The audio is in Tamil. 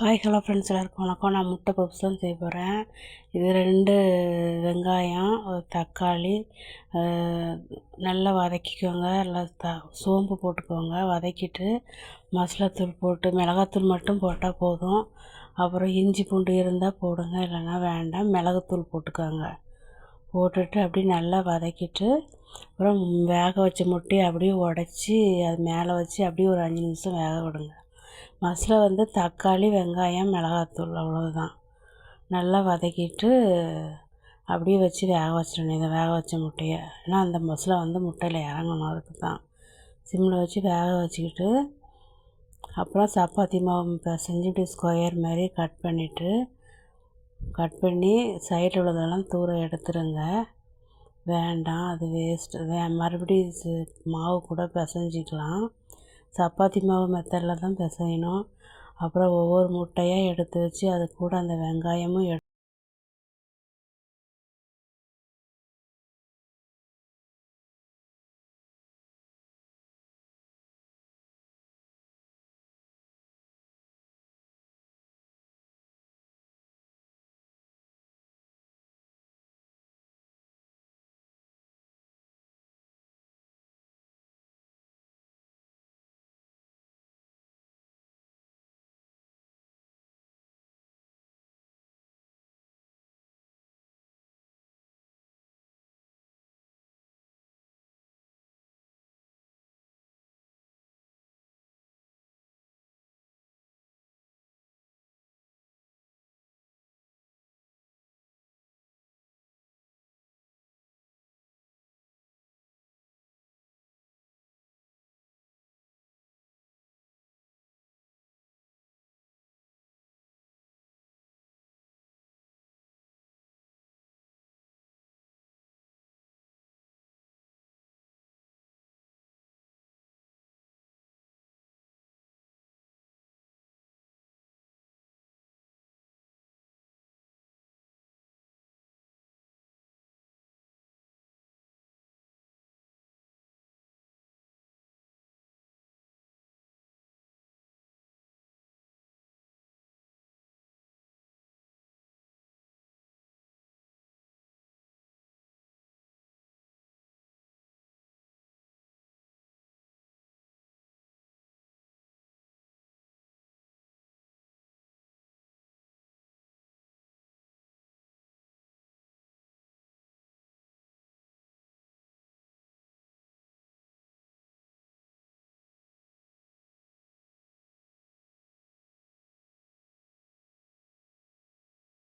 ஹாய் ஹலோ ஃப்ரெண்ட்ஸ் எல்லாருக்கும் வணக்கம். நான் முட்டை பப்ஸ் தான் செய்ய போகிறேன் இது ரெண்டு வெங்காயம் ஒரு தக்காளி நல்லா வதக்கிக்கோங்க. நல்லா த சோம்பு போட்டுக்கோங்க. வதக்கிட்டு மசாலாத்தூள் போட்டு மிளகாத்தூள் மட்டும் போட்டால் போதும். அப்புறம் இஞ்சி பூண்டு இருந்தால் போடுங்க. இல்லைன்னா வேண்டாம். மிளகுத்தூள் போட்டுக்கோங்க. போட்டுட்டு அப்படியே நல்லா வதக்கிட்டு அப்புறம் வேக வச்ச முட்டையை அப்படியே உடச்சி அது மேலே வச்சு அப்படியே ஒரு அஞ்சு நிமிஷம் வேக விடுங்க. மசாலா வந்து தக்காளி வெங்காயம் மிளகாத்தூள் அவ்வளோதான் நல்லா வதக்கிட்டு அப்படியே வச்சு வேக வச்சிடணும். இதை வேக வச்ச முட்டையை. ஏன்னா அந்த மசாலா வந்து முட்டையில் இறங்கணும் அதுக்கு தான் சிம்மில் வச்சு வேக வச்சுக்கிட்டு அப்புறம் சப்பாத்தி மாவு பிசைஞ்சு இப்படி ஸ்கொயர் மாதிரி கட் பண்ணிவிட்டு கட் பண்ணி சைடில் உள்ளதெல்லாம் தூர எடுத்துருங்க. வேண்டாம் அது வேஸ்ட்டு வே மறுபடியும் மாவு கூட பிசைஞ்சிக்கலாம். சப்பாத்தி மாவு மெத்தடில் தான் பிசையணும். அப்புறம் ஒவ்வொரு முட்டையாக எடுத்து வச்சு அது கூட அந்த வெங்காயமும் எடு